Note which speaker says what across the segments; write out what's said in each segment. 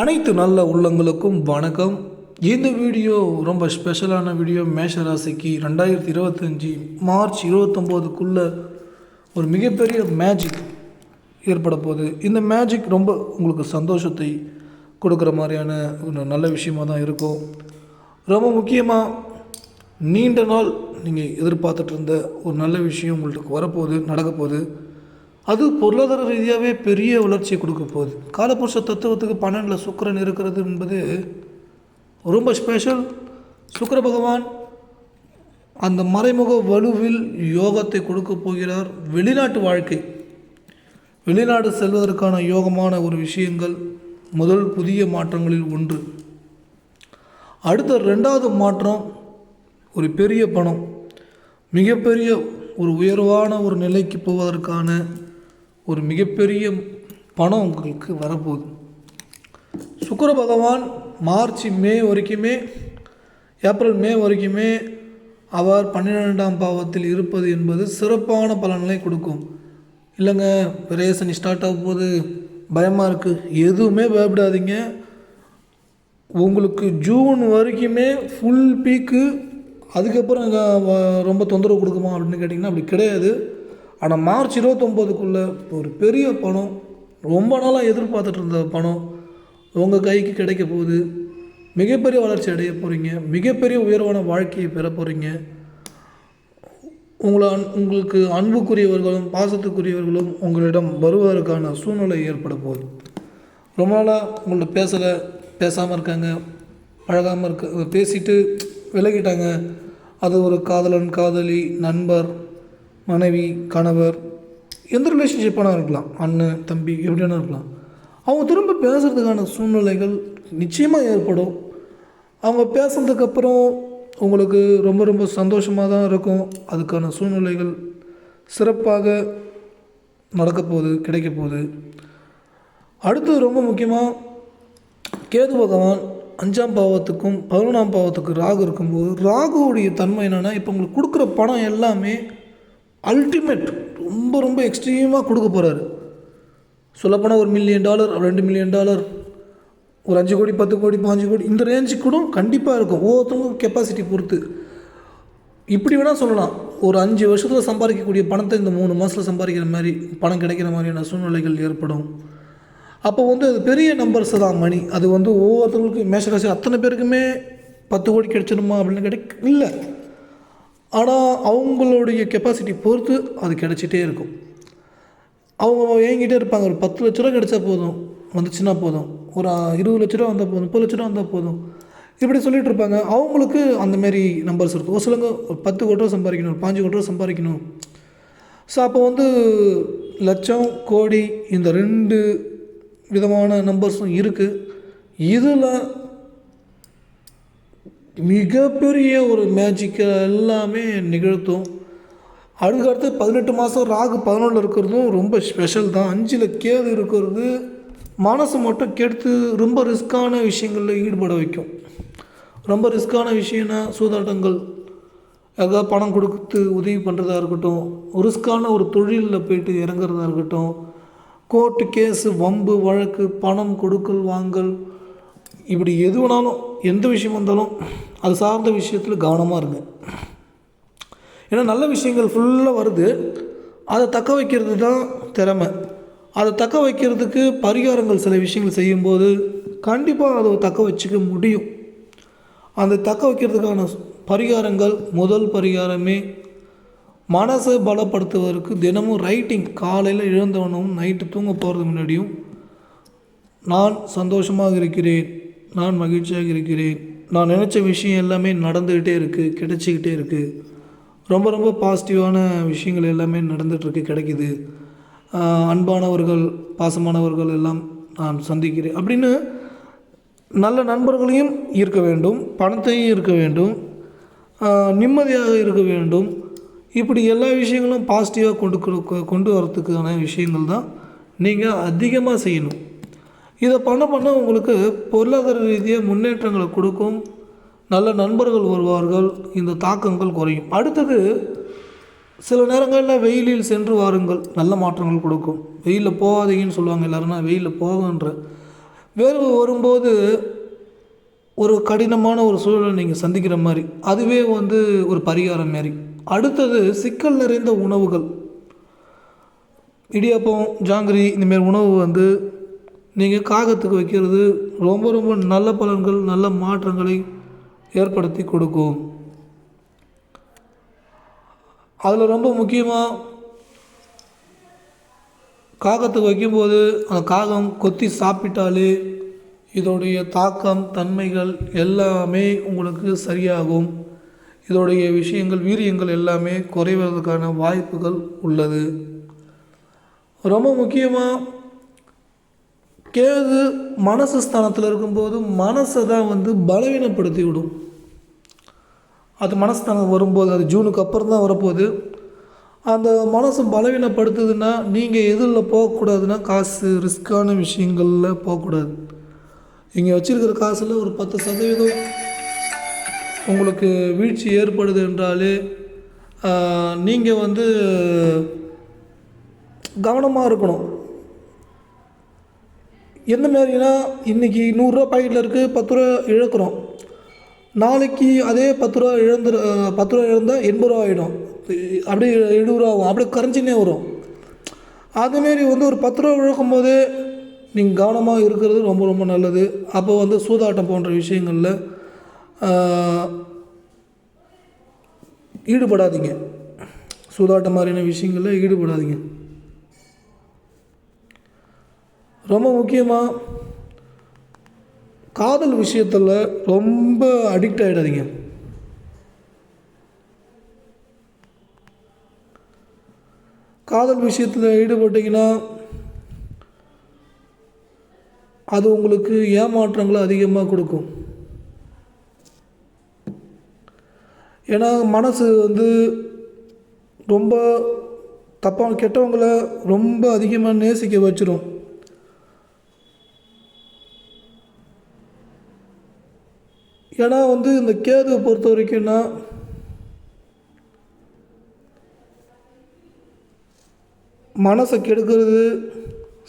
Speaker 1: அனைத்து நல்ல உள்ளங்களுக்கும் வணக்கம். இந்த வீடியோ ரொம்ப ஸ்பெஷலான வீடியோ. மேஷ ராசிக்கு ரெண்டாயிரத்தி இருபத்தஞ்சி மார்ச் இருபத்தொம்போதுக்குள்ளே ஒரு மிகப்பெரிய மேஜிக் ஏற்பட போகுது. இந்த மேஜிக் ரொம்ப உங்களுக்கு சந்தோஷத்தை கொடுக்குற மாதிரியான ஒரு நல்ல விஷயமா தான் இருக்கும். ரொம்ப முக்கியமாக நீண்ட நாள் நீங்கள் எதிர்பார்த்துட்டு இருந்த ஒரு நல்ல விஷயம் உங்களுக்கு வரப்போகுது நடக்கப்போகுது. அது பொருளாதார ரீதியாகவே பெரிய வளர்ச்சியை கொடுக்க போகுது. காலபுருஷ தத்துவத்துக்கு பன்னெண்டில் சுக்கிரன் இருக்கிறது என்பது ரொம்ப ஸ்பெஷல் சுக்கர பகவான் அந்த மறைமுக வலுவில் யோகத்தை கொடுக்க போகிறார். வெளிநாட்டு வாழ்க்கை. வெளிநாடு செல்வதற்கான யோகமான ஒரு விஷயங்கள் முதல் புதிய மாற்றங்களில் ஒன்று. அடுத்த ரெண்டாவது மாற்றம் ஒரு பெரிய பணம். மிகப்பெரிய ஒரு உயர்வான ஒரு நிலைக்கு போவதற்கான ஒரு மிகப்பெரிய பணம் உங்களுக்கு வரப்போகுது. சுக்கர பகவான் மார்ச் மே வரைக்குமே ஏப்ரல் மே வரைக்குமே அவர் பன்னிரெண்டாம் பாவத்தில் இருப்பது என்பது சிறப்பான பலன்களை கொடுக்கும். இல்லைங்க விரேசனி ஸ்டார்ட் ஆக போகுது. பயமாக இருக்குது எதுவுமே பயப்படாதீங்க. உங்களுக்கு ஜூன் வரைக்குமே ஃபுல் பீக்கு அதுக்கப்புறம் ரொம்ப தொந்தரவு கொடுக்குமா அப்படின்னு கேட்டிங்கன்னா அப்படி கிடையாது. ஆனால் மார்ச் இருபத்தொம்போதுக்குள்ளே ஒரு பெரிய பணம் ரொம்ப நாளாக எதிர்பார்த்துட்டு இருந்த பணம் உங்கள் கைக்கு கிடைக்க போகுது. மிகப்பெரிய வளர்ச்சி அடைய போகிறீங்க மிகப்பெரிய உயர்வான வாழ்க்கையை பெற போகிறீங்க உங்களை அன் உங்களுக்கு அன்புக்குரியவர்களும் பாசத்துக்குரியவர்களும் உங்களிடம் வருவதற்கான சூழ்நிலை ஏற்பட போகுது. ரொம்ப நாளாக உங்கள்ட்ட பேசலை பேசாமல் இருக்காங்க பழகாமல் இருக்க பேசிட்டு விலகிட்டாங்க. அது ஒரு காதலன் காதலி நண்பர் மனைவி கணவர் எந்த ரிலேஷன்ஷிப்பான இருக்கலாம். அண்ணன் தம்பி எப்படியான இருக்கலாம். அவங்க திரும்ப பேசுகிறதுக்கான சூழ்நிலைகள் நிச்சயமாக ஏற்படும். அவங்க பேசுனதுக்கப்புறம் உங்களுக்கு ரொம்ப ரொம்ப சந்தோஷமாக தான் இருக்கும். அதுக்கான சூழ்நிலைகள் சிறப்பாக நடக்க போகுது கிடைக்க போகுது. அடுத்து ரொம்ப முக்கியமாக கேது பகவான் அஞ்சாம் பாவத்துக்கும் பதினொன்றாம் பாவத்துக்கும் ராகு இருக்கும்போது ராகுவுடைய தன்மை என்னென்னா இப்போ உங்களுக்கு கொடுக்குற பணம் எல்லாமே அல்டிமேட் ரொம்ப ரொம்ப எக்ஸ்ட்ரீமாக கொடுக்க போகிறாரு சொல்லப்போனால் ஒரு மில்லியன் டாலர் ரெண்டு மில்லியன் டாலர் ஒரு அஞ்சு கோடி பத்து கோடி பாஞ்சு கோடி இந்த ரேஞ்சுக்கு கூட கண்டிப்பாக இருக்கும். ஒவ்வொருத்தவங்க கெப்பாசிட்டி பொறுத்து. இப்படி வேணால் சொல்லலாம். ஒரு அஞ்சு வருஷத்தில் சம்பாதிக்கக்கூடிய பணத்தை இந்த மூணு மாதத்தில் சம்பாதிக்கிற மாதிரி பணம் கிடைக்கிற மாதிரியான சூழ்நிலைகள் ஏற்படும். அப்போ வந்து அது பெரிய நம்பர்ஸ் தான் மணி. அது வந்து ஒவ்வொருத்தவங்களுக்கும் மேஷராசி அத்தனை பேருக்குமே பத்து கோடி கிடைச்சிடுமா அப்படின்னு கிடைக்க இல்லை. ஆனால் அவங்களுடைய கெப்பாசிட்டி பொறுத்து அது கிடச்சிட்டே இருக்கும். அவங்க ஏங்கிட்டே இருப்பாங்க. ஒரு பத்து லட்ச ரூபா கிடைச்சா போதும். வந்துச்சுன்னா போதும். ஒரு இருபது லட்ச ரூபா வந்தால் போதும். முப்பது லட்ச ரூபா வந்தால் போதும். இப்படி சொல்லிகிட்டு இருப்பாங்க. அவங்களுக்கு அந்தமாரி நம்பர்ஸ் இருக்கும். ஒரு சிலங்க ஒரு பத்து கோடி ரூபா சம்பாதிக்கணும். ஒரு பாஞ்சு கோடி ரூபா சம்பாதிக்கணும். ஸோ அப்போ வந்து லட்சம் கோடி இந்த ரெண்டு விதமான நம்பர்ஸும் இருக்குது இதில் மிகப்பெரிய ஒரு மேஜிக்கை எல்லாமே நிகழ்த்தும். அதுக்கடுத்து பதினெட்டு மாதம் ராகு பதினொன்றில் இருக்கிறதும் ரொம்ப ஸ்பெஷல் தான். அஞ்சில் கேது இருக்கிறது மனசு மட்டும் கெடுத்து ரொம்ப ரிஸ்க்கான விஷயங்களில் ஈடுபட வைக்கும். ரொம்ப ரிஸ்க்கான விஷயம்னா சூதாட்டங்கள். ஏதாவது பணம் கொடுத்து உதவி பண்ணுறதா இருக்கட்டும். ரிஸ்க்கான ஒரு தொழிலில் போயிட்டு இறங்குறதா இருக்கட்டும். கோர்ட்டு கேஸு வம்பு வழக்கு பணம் கொடுக்கல் வாங்கல் இப்படி எது வேணாலும் எந்த விஷயம் வந்தாலும் அது சார்ந்த விஷயத்தில் கவனமாக இருங்க. ஏன்னா நல்ல விஷயங்கள் ஃபுல்லாக வருது. அதை தக்க வைக்கிறது தான் திறமை. அதை தக்க வைக்கிறதுக்கு பரிகாரங்கள் சில விஷயங்கள் செய்யும்போது கண்டிப்பாக அதை தக்க வச்சுக்க முடியும். அந்த தக்க வைக்கிறதுக்கான பரிகாரங்கள் முதல் பரிகாரமே மனசை பலப்படுத்துவதற்கு தினமும் ரைட்டிங் காலையில் எழுந்தவனும் நைட்டு தூங்க போகிறது முன்னாடியும் நான் சந்தோஷமாக இருக்கிறேன். நான் மகிழ்ச்சியாக இருக்கிறேன். நான் நினச்ச விஷயம் எல்லாமே நடந்துக்கிட்டே இருக்குது கிடைச்சிக்கிட்டே இருக்குது ரொம்ப ரொம்ப பாசிட்டிவான விஷயங்கள் எல்லாமே நடந்துகிட்ருக்கு கிடைக்குது. அன்பானவர்கள் பாசமானவர்கள் எல்லாம் நான் சந்திக்கிறேன். அப்படின்னு நல்ல நண்பர்களையும் இருக்க வேண்டும் பணத்தையும் இருக்க வேண்டும் நிம்மதியாக இருக்க வேண்டும். இப்படி எல்லா விஷயங்களும் பாசிட்டிவாக கொண்டு கொ- கொண்டு வரத்துக்கான விஷயங்கள் தான் நீங்கள் அதிகமாக செய்யணும். இதை பண்ண பண்ண உங்களுக்கு பொருளாதார ரீதியாக முன்னேற்றங்களை கொடுக்கும். நல்ல நண்பர்கள் வருவார்கள். இந்த தாக்கங்கள் குறையும். அடுத்தது சில நேரங்களில் வெயிலில் சென்று வாருங்கள். நல்ல மாற்றங்கள் கொடுக்கும். வெயிலில் போகாதீங்கன்னு சொல்லுவாங்க எல்லாருன்னா வெயிலில் போகன்ற. வேர்வு வரும்போது ஒரு கடினமான ஒரு சூழலை நீங்கள் சந்திக்கிற மாதிரி. அதுவே வந்து ஒரு பரிகாரம் மாரி. அடுத்தது சிக்கல் நிறைந்த உணவுகள். இடியாப்பம் ஜாங்கிரி இந்தமாரி உணவு வந்து நீங்கள் காகத்துக்கு வைக்கிறது ரொம்ப ரொம்ப நல்ல பலன்கள் நல்ல மாற்றங்களை ஏற்படுத்தி கொடுக்கும். அதில் ரொம்ப முக்கியமாக காகத்துக்கு வைக்கும்போது அந்த காகம் கொத்தி சாப்பிட்டாலே இதோடைய தாக்கம் தன்மைகள் எல்லாமே உங்களுக்கு சரியாகும். இதோடைய விஷயங்கள் வீரியங்கள் எல்லாமே குறைவதற்கான வாய்ப்புகள் உள்ளது. ரொம்ப முக்கியமாக கேது மனசு ஸ்தானத்தில் இருக்கும்போது மனசை தான் வந்து பலவீனப்படுத்தி விடும் அது மனஸ்தானம் வரும்போது அது ஜூனுக்கு அப்புறம் தான் வரப்போகுது. அந்த மனசு பலவீனப்படுத்துதுன்னா நீங்கள் எதில் போகக்கூடாதுன்னா காசு ரிஸ்க்கான விஷயங்களில் போகக்கூடாது. இங்கே வச்சுருக்கிற காசில் ஒரு பத்து சதவீதம் உங்களுக்கு வீழ்ச்சி ஏற்படுது என்றாலே நீங்கள் வந்து கவனமாக இருக்கணும். எந்த மாதிரினா இன்றைக்கி நூறுரூவா பாக்கெட்டில் இருக்குது பத்து ரூபா இழக்கிறோம். நாளைக்கு அதே பத்து ரூபா இழந்து பத்து ரூபா இழந்தால் எண்பது ரூபா ஆகிடும் அப்படியே எழுபது ரூபா ஆகும். அப்படியே கரைஞ்சினே வரும். அதுமாரி வந்து ஒரு பத்து ரூபா இழக்கும் போது நீங்கள் கவனமாக இருக்கிறது ரொம்ப ரொம்ப நல்லது. அப்போ வந்து சூதாட்டம் போன்ற விஷயங்களில் ஈடுபடாதீங்க. சூதாட்டம் மாதிரியான விஷயங்களில் ஈடுபடாதீங்க. ரொம்ப முக்கியமாக காதல் விஷயத்தில் ரொம்ப அடிக்ட் ஆகிடாதீங்க காதல் விஷயத்தில் ஈடுபட்டிங்கன்னா அது உங்களுக்கு ஏமாற்றங்களை அதிகமாக கொடுக்கும். ஏன்னா மனசு வந்து ரொம்ப தப்பான கெட்டவங்களை ரொம்ப அதிகமாக நேசிக்க வச்சிடும் ஏன்னா வந்து இந்த கேதுவை பொறுத்த வரைக்கும்னா மனசை கெடுக்கிறது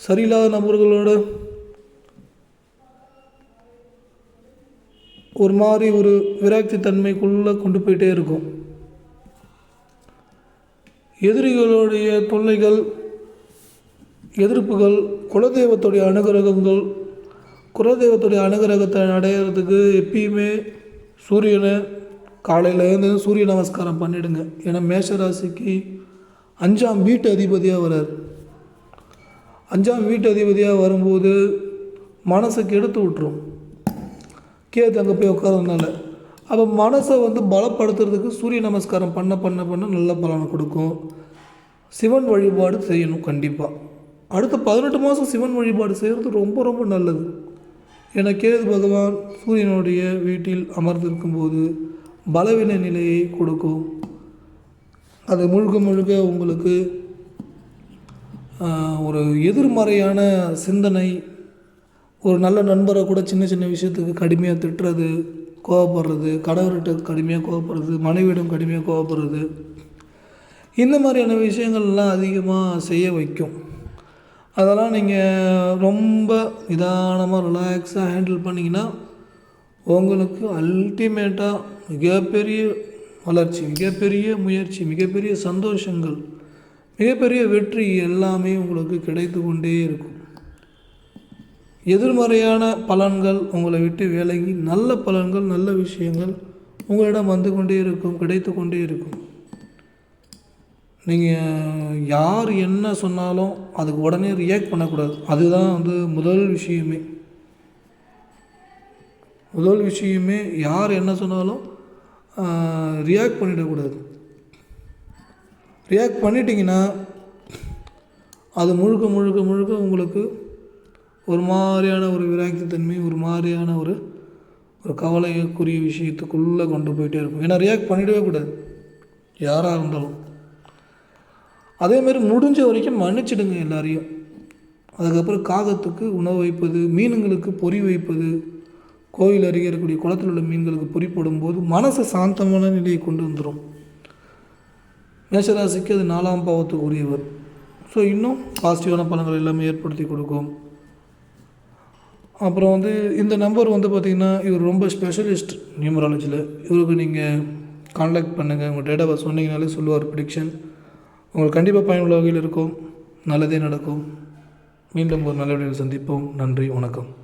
Speaker 1: சரியில்லாத நபர்களோட ஒரு மாதிரி ஒரு விராக்தி தன்மைக்குள்ளே கொண்டு போயிட்டே இருக்கும். எதிரிகளுடைய தொல்லைகள் எதிர்ப்புகள் குலதெய்வத்துடைய அனுகிரகங்கள் குலதெய்வத்துடைய அனுகிரகத்தை அடையிறதுக்கு எப்பயுமே சூரியனை காலையில் எழுந்து சூரிய நமஸ்காரம் பண்ணிடுங்க. ஏன்னா மேஷராசிக்கு அஞ்சாம் வீட்டு அதிபதியாக வர்றார். அஞ்சாம் வீட்டு அதிபதியாக வரும்போது மனசை கெடுத்து விட்டுரும். கேது அங்கே போய் உட்காரதுனால அப்போ மனசை வந்து பலப்படுத்துறதுக்கு சூரிய நமஸ்காரம் பண்ண பண்ண பண்ண நல்ல பலனை கொடுக்கும். சிவன் வழிபாடு செய்யணும் கண்டிப்பாக அடுத்த பதினெட்டு மாதம் சிவன் வழிபாடு செய்கிறது ரொம்ப ரொம்ப நல்லது. என கேது பகவான் சூரியனுடைய வீட்டில் அமர்ந்திருக்கும்போது பலவீன நிலையை கொடுக்கும். அது முழுக்க முழுக்க உங்களுக்கு ஒரு எதிர்மறையான சிந்தனை ஒரு நல்ல நண்பரை கூட சின்ன சின்ன விஷயத்துக்கு கடுமையாக திட்டுறது கோவப்படுறது கணவர்கிட்ட கடுமையாக கோவப்படுறது மனைவியிடம் கடுமையாக கோவப்படுறது இந்த மாதிரியான விஷயங்கள்லாம் அதிகமாக செய்ய வைக்கும். அதெல்லாம் நீங்கள் ரொம்ப நிதானமாக ரிலாக்ஸாக ஹேண்டில் பண்ணிங்கன்னா உங்களுக்கு அல்டிமேட்டாக மிகப்பெரிய வளர்ச்சி மிகப்பெரிய முயற்சி மிகப்பெரிய சந்தோஷங்கள் மிகப்பெரிய வெற்றி எல்லாமே உங்களுக்கு கிடைத்து கொண்டே இருக்கும். எதிர்மறையான பலன்கள் உங்களை விட்டு விலகி நல்ல பலன்கள் நல்ல விஷயங்கள் உங்களிடம் வந்து கொண்டே இருக்கும் கிடைத்து கொண்டே இருக்கும். நீங்கள் யார் என்ன சொன்னாலும் அதுக்கு உடனே ரியாக்ட் பண்ணக்கூடாது. அதுதான் வந்து முதல் விஷயமே. முதல் விஷயமே யார் என்ன சொன்னாலும் ரியாக்ட் பண்ணிடக்கூடாது. ரியாக்ட் பண்ணிட்டீங்கன்னா அது முழுக்க முழுக்க முழுக்க உங்களுக்கு ஒரு மாதிரியான ஒரு விராக்தி தன்மை ஒரு மாதிரியான ஒரு ஒரு கவலைக்குரிய விஷயத்துக்குள்ளே கொண்டு போயிட்டே இருக்கும். ஏன்னா ரியாக்ட் பண்ணிடவே கூடாது. யாராக இருந்தாலும். அதேமாரி முடிஞ்ச வரைக்கும் மன்னிச்சிடுங்க எல்லாரையும். அதுக்கப்புறம் காகத்துக்கு உணவு வைப்பது மீனுங்களுக்கு பொறி வைப்பது கோயில் அருகே இருக்கக்கூடிய குளத்தில் உள்ள மீன்களுக்கு பொறி போடும்போது மனசு சாந்தமான நிலையை கொண்டு வந்துடும் மேஷராசிக்கு அது நாலாம் பாவத்துக்கு உரியவர் ஸோ இன்னும் பாசிட்டிவான பலன்கள் எல்லாமே ஏற்படுத்தி கொடுக்கும். அப்புறம் வந்து இந்த நம்பர் வந்து பார்த்திங்கன்னா இவர் ரொம்ப ஸ்பெஷலிஸ்ட் நியூமராலஜியில் இவருக்கு நீங்கள் கான்டாக்ட் பண்ணுங்கள் உங்கள் டேட் ஆஃப் சொன்னீங்கனாலே சொல்லுவார் ப்ரிடிக்ஷன் உங்களுக்கு கண்டிப்பாக பயனுள்ள வகையில் இருக்கும். நல்லதே நடக்கும். மீண்டும் ஒரு நல்ல விடையில் சந்திப்போம். நன்றி வணக்கம்.